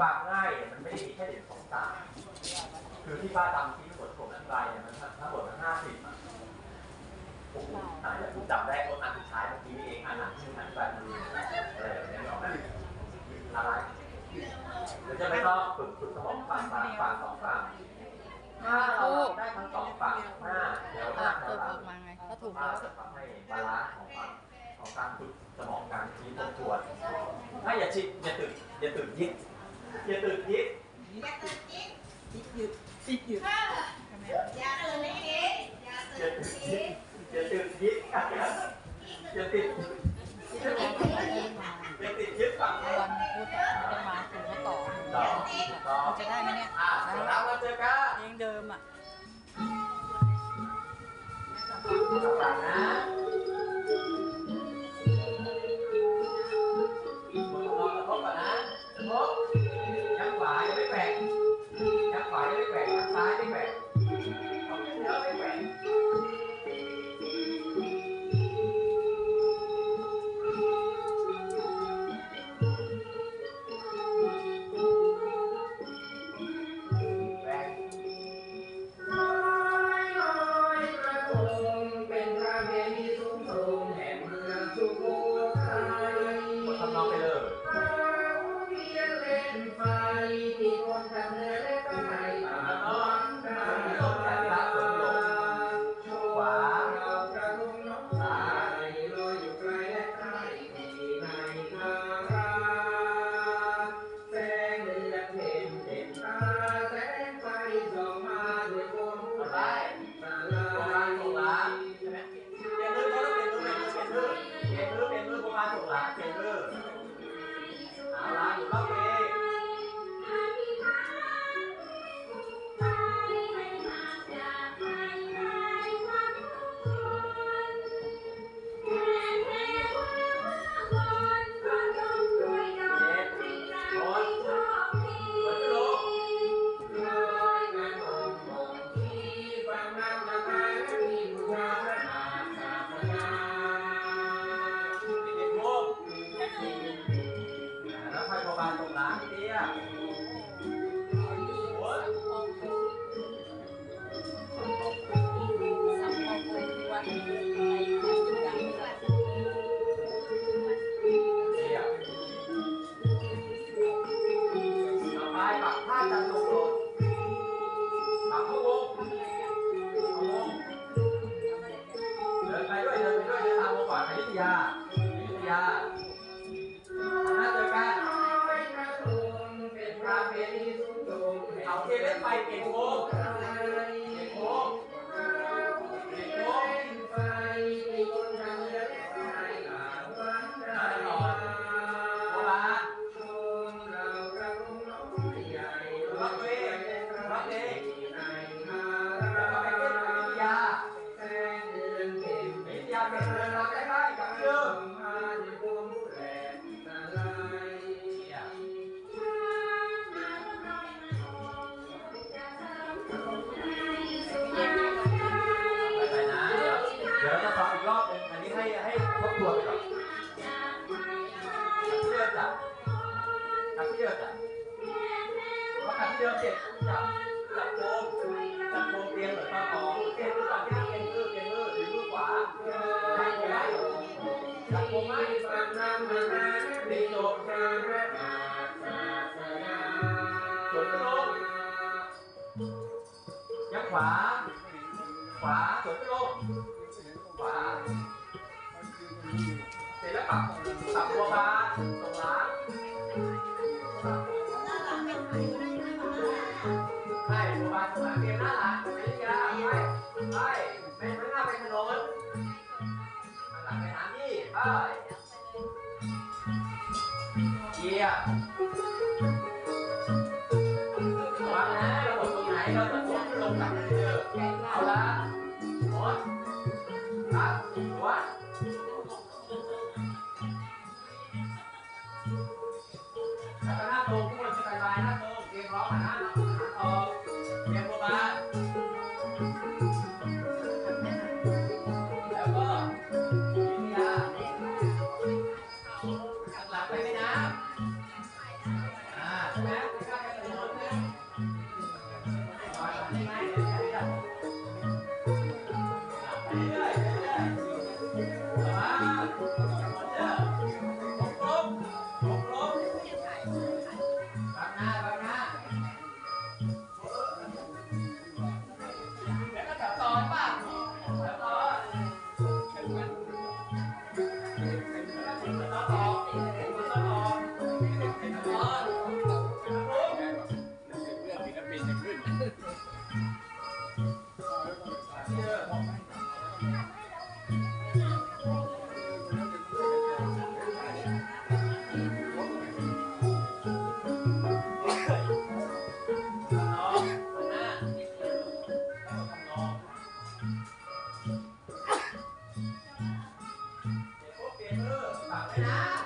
ความง่ายเนี่ยมันไม่ได้มีแค่เด็กยสองตาคือที่ป้าจำที่บทผมอธิบายเนี่ยมันทั้งหมดมันห้าสิบอะผมอ่านแล้วจำได้อันสุดท้ายเมื่อกี้นี่เองอันหลังที่อธิบายมันอะไรแบบนี้หรอกนะอะไรเดี๋ยวจะไม่ต้อง สิบอยู่อย่าตื่นนิดอย่าตื่นนิดอย่าตื่นนิดอย่าติดอย่าติดทิพย์ฝั่งวันพุธจะมาถึงต่อต่อจะได้ไหมเนี่ยแล้วมาเจอกันเองเดิมอะต่างนะ I can walk. ยักขวา ขวาสวนไปลขวา เสร็จล้วปรับปรับตัวมาตหลังใช่ตัวมาตรงหลังเตรียมหน้าหลังไม่ไช่ไม่ไม่ไม่หน้าไปถนนหลังไปหาที่ไป kia bạn á một tuần này nó nó cũng lùng lắm đâu đó ủa đó quá Hãy subscribe cho kênh Ghiền Mì Gõ Để không bỏ lỡ những video hấp dẫn Gracias.